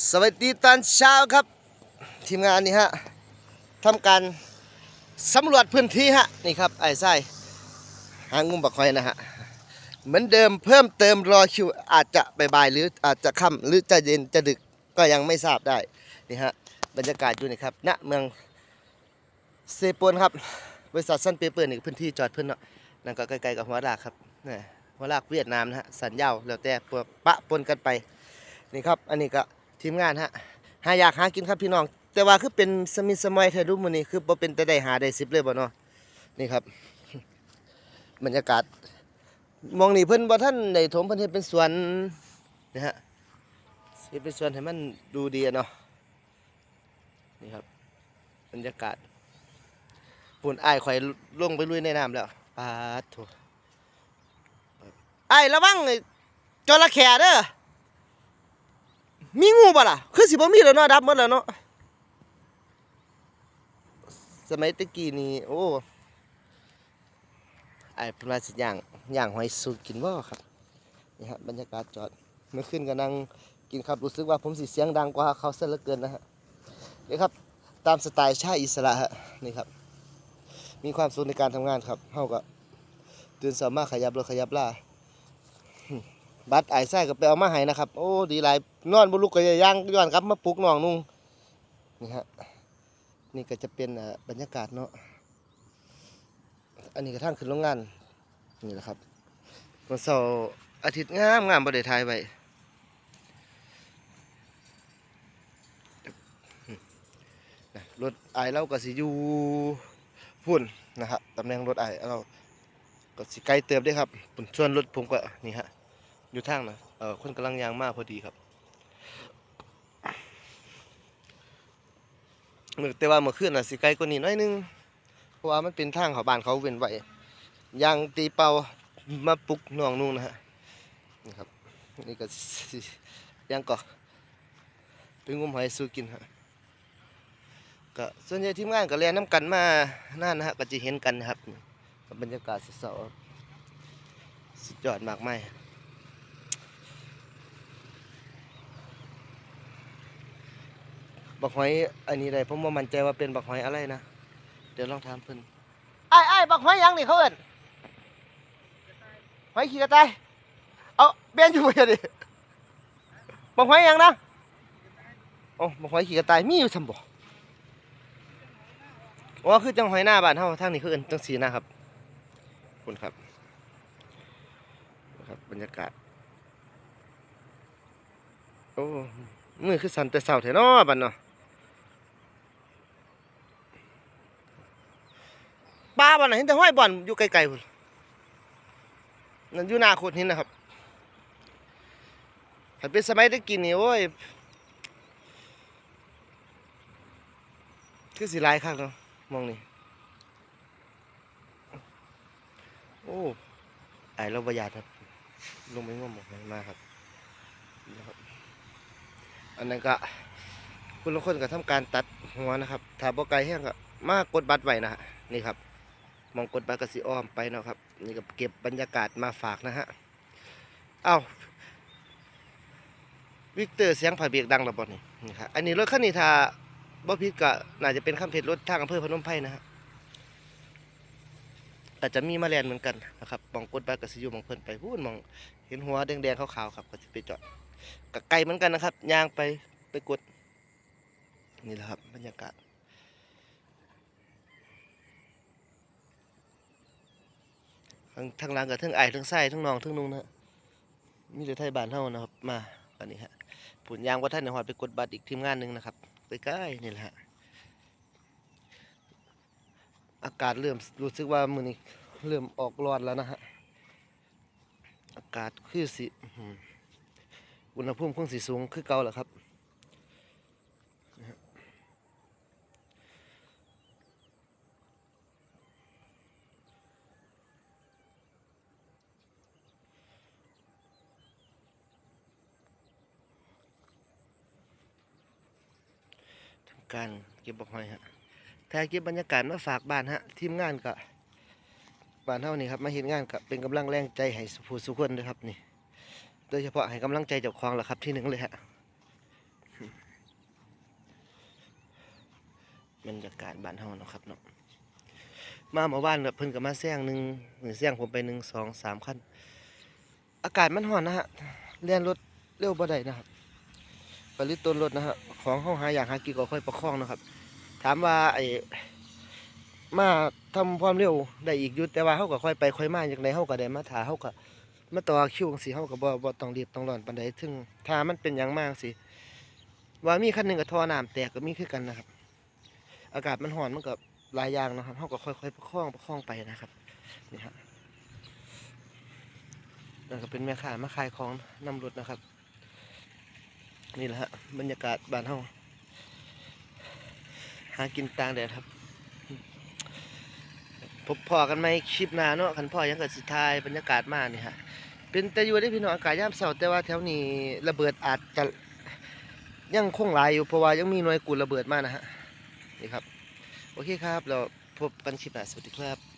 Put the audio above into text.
สวัสดีตอนเช้าครับ ทีมงานนี่ฮะทำการสำรวจพื้นที่ฮะนี่ครับไอ้ไส้หางุมบักคอยนะฮะเหมือนเดิมเพิ่มเติมรอคิวอาจจะบ่ายๆหรืออาจจะค่ำหรือจะเย็นจะดึกก็ยังไม่ทราบได้นี่ฮะบรรยากาศอยู่นี่ครับณเมืองเซโปนครับบริษัทซันเปเปอร์นี่พื้นที่จอดเพื่อนเนาะนั่นก็ใกล้ๆกับหัวลากครับนี่หัวลากเวียดนามนะฮะสันยาวแล้วแต่ปะปนกันไปนี่ครับอันนี้ก็ ทีมงานฮะหาอยากหากินครับพี่น้อง แต่ว่าคือเป็นสมิสมัยเธอรู้มื้อนี้คือบ่เป็นแต่ได้หาได้สิบเลยบ่เนาะนี่ครับ บรรยากาศมองนี่เพิ่นบ่ท่านได้ถมเพิ่นเฮ็ดเป็นสวนนะฮะเฮ็ดเป็นสวนให้มันดูดีอะเนาะนี่ครับ บรรยากาศปุ่นอ้ายข่อยลงไปลุยในน้ำแล้วปาดโถอ้ระวังไอ้จระเข้เด้อ มีงูบ่ล่ะ คือสิบ่มีแล้วเนาะดับหมดแล้วเนาะสมัยตะกี้นี่โอ้ไอ้เพิ่นว่าสิย่างย่างหอยสูตรกินบ่ครับนี่ฮะบรรยากาศจอดเมื่อคืนก็นั่งกินครับรู้สึกว่าผมสิเสียงดังกว่าเขาซะเหลือเกินนะฮะนี่ครับตามสไตล์ชาอิสระฮะนี่ครับ มีความสุขในการทำงานครับเฮาก็ตื่นเช้ามาขยับรถขยับล่า บัตรไอ้ไส้ก็ไปเอามาให้นะครับ โอ้ดีหลายนอนบนลูกก็ย่างย้อนกลับมาปลุกน้องนุ่งนี่ฮะนี่ก็จะเป็นบรรยากาศเนาะอันนี้กระทั่งขึ้นโรงงานนี่แหละครับวันเสาร์อาทิตย์งามงามประเดทายไว้นะรถไอเราก็สิอยู่พุ่นนะฮะตำแหน่งรถไอเราก็สิไกลเติบได้ครับปุ่นส่วนรถผมก็นี่ฮะ อยู่ทางนะเออคนกำลังยางมากพอดีครับแต่ว่าเมื่อคืนน่ะสิไกลกว่านี้น้อยนึง เพราะว่ามันเป็นทางเขาบ้านเขาเว้นไว้ยางตีเป่ามาปลุกน้องนุ่งนะฮะนี่ครับนี่ก็ยางก็เป็นงมหอยสู้กินฮะก็ส่วนใหญ่ทีมงานก็เรียนน้ำกันมานั่นนะฮะก็จะเห็นกันนะครับบรรยากาศเสาๆสุดยอดมากมาย บักหอยอันนี้ได้ผมว่ามั่นใจว่าเป็นบักหอยอะไรนะ เดี๋ยวลองถามเพิ่นไอ้ไอ้บักหอยยังนี่เขาเอิ้นหอยขี้กระต่ายเอาเปลี่ยนอยู่บ่ดิบักหอยยังนะโอ้บักหอยขี้กระต่ายมีอยู่ซำบ่อ๋อคือจังหอยหน้าบ้านเฮาทางนี้เขาเอิ้นจังสีนะครับคุณครับนะครับบรรยากาศโอ้มือคือสันแต่เช้าแท้เนาะบัดเนาะ ปลาบ่อนะเห็นแต่ห้อยบ่อนอยู่ไกลๆพุ่นนั่นอยู่หน้าโคตรหินนะครับถ้าเป็นสมัยได้กินนี่โอ้ยคือสิหลายคักเนาะมองนี่โอ้ไอเราประหยัดครับ ลงไปงมหมกมาครับนะครับ อันนั้นก็คุณละคนก็ทำการตัดหัวนะครับ ถ้าบ่ไกลแห้งก็มากดบัตรไว้นะฮะนี่ครับ มองกดบากระสิอ้อมไปเนาะครับ นี่ก็เก็บบรรยากาศมาฝากนะฮะ เอ้าวิกเตอร์เสียงผ่าเบียกดังระบอนี่นี่ครับอันนี้รถคันนี้ถ้าบ่ผิดก็น่าจะเป็นคำเพชรรถทางอำเภอพนมไพรนะฮะอาจจะมีแมาแลนเหมือนกันนะครับมองกดบากระสิอยู่มองเพิ่นไปพูดมองเห็นหัวแดงๆขาวๆครับก็จะไปจอดกไกลเหมือนกันนะครับยางไปไปกดนี่แหละครับบรรยากาศ ทั้งทั้งหลังกับทั้งไอทั้งไส้ทั้งนองทั้งนุ่งนะฮะมีแต่ไทยบ้านเท่านะครับ มาวันนี้ฮะผุนยางว่าท่านในหอดไปกดบัตรอีกทีมงานหนึ่งนะครับใกล้ๆนี่แหละฮะอากาศเริ่มรู้สึกว่ามือนี้เริ่มออกร้อนแล้วนะฮะอากาศคือสิอุณหภูมิคงสิสูงคือเก่าแหละครับ การเก็บบักหอยฮะถ่าเก็บบรรยากาศมาฝากบ้านฮะทีมงานกับบ้านเท่านี้ครับมาเห็นงานกับเป็นกำลังแรงใจให้ผู้สุขคนด้วยครับนี่ โดยเฉพาะให้กำลังใจเจ้าของแหละครับที่หนึ่งเลยฮะบรรยากาศบ้านเท่านะครับเนาะมาหมู่บ้านแบบเพิ่นกับมาแซงหนึ่งหรือแซงผมไปหนึ่งสองสามขั้นอากาศมันห่อนนะฮะเลี้ยนรถเร็วบ่ได้นะครับ ปริต้นรถนะฮะของเฮาหาอย่างหากินก็ค่อยประคองนะครับ ถามว่าไอ้มาทำความเร็วได้อีกยู่แต่ว่าเฮาก็ค่อยไปค่อยมาอย่างไรเฮาก็ได้มาถาเฮาก็มาต่อคิวจังซี่เฮาก็บ่บ่ต้องรีบต้องร้อนปานใดถึงถ้ามันเป็นหยังมากสิว่ามีคันหนึ่งก็ท่อน้ำแตกก็มีคือกันนะครับ อากาศมันร้อนมันก็หลายอย่างนะครับเฮาก็ค่อยๆประคองประคองไปนะครับนี่ฮะนั่นก็เป็นแม่ค้ามาขายของนำรถนะครับ นี่แหละฮะบรรยากาศบ้านเฮาหากินกลางแดดครับ พบพอกันไหมคลิปหน้าเนาะคันพ่อยังกับสิทายบรรยากาศมากนี่ฮะเป็นแต่อยู่ได้พี่น้องอากาศยามเช้าแต่ว่าแถวนี้ระเบิดอาจจะยังคงหลายอยู่เพราะว่ายังมีหน่วยกูระเบิดมากนะฮะนี่ครับ โอเคครับ เราพบกันคลิปหน้าสวัสดีครับ